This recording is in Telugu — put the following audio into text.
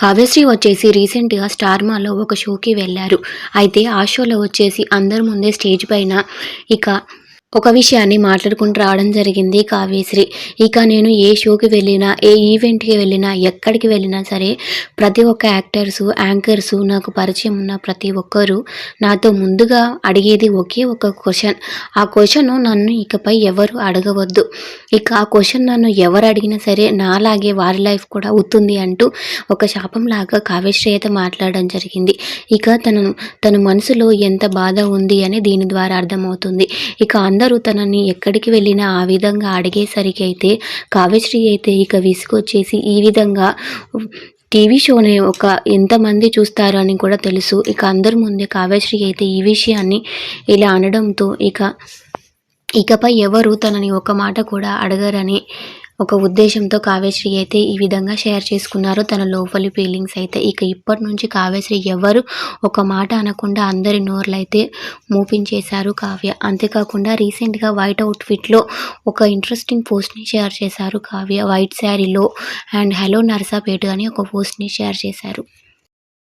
కావ్యశ్రీ వచ్చేసి రీసెంట్గా స్టార్ మాలో ఒక షోకి వెళ్ళారు. అయితే ఆ షోలో వచ్చేసి అందరి ముందే స్టేజ్ పైన ఇక ఒక విషయాన్ని మాట్లాడుకుంటూ రావడం జరిగింది కావ్యశ్రీ. ఇక నేను ఏ షోకి వెళ్ళినా ఏ ఈవెంట్కి వెళ్ళినా ఎక్కడికి వెళ్ళినా సరే ప్రతి ఒక్క యాక్టర్స్ యాంకర్స్ నాకు పరిచయం ఉన్న ప్రతి ఒక్కరూ నాతో ముందుగా అడిగేది ఒకే ఒక క్వశ్చన్. ఆ క్వశ్చన్ నన్ను ఇకపై ఎవరు అడగవద్దు. ఇక ఆ క్వశ్చన్ నన్ను ఎవరు అడిగినా సరే నాలాగే వారి లైఫ్ కూడా అవుతుంది అంటూ ఒక శాపంలాగా కావ్యశ్రీ అయితే మాట్లాడడం జరిగింది. ఇక తనను తన మనసులో ఎంత బాధ ఉంది అని దీని ద్వారా అర్థమవుతుంది. ఇక అందరూ తనని ఎక్కడికి వెళ్ళినా ఆ విధంగా అడిగేసరికి అయితే కావ్యశ్రీ అయితే ఇక విసుగొచ్చేసి ఈ విధంగా టీవీ షోని ఒక ఎంతమంది చూస్తారు అని కూడా తెలుసు. ఇక అందరి ముందే కావ్యశ్రీ అయితే ఈ విషయాన్ని ఇలా అనడంతో ఇక ఇకపై ఎవరు తనని ఒక మాట కూడా అడగరని ఒక ఉద్దేశంతో కావ్యశ్రీ అయితే ఈ విధంగా షేర్ చేసుకున్నారు. తన లోపలి ఫీలింగ్స్ అయితే ఇక ఇప్పటి నుంచి కావ్యశ్రీ ఎవరు ఒక మాట అనకుండా అందరి నోర్లు అయితే మూపించేశారు కావ్య. అంతేకాకుండా రీసెంట్గా వైట్ అవుట్ఫిట్లో ఒక ఇంట్రెస్టింగ్ పోస్ట్ని షేర్ చేశారు కావ్య. వైట్ శారీలో అండ్ హలో నర్సాపేట అని ఒక పోస్ట్ని షేర్ చేశారు.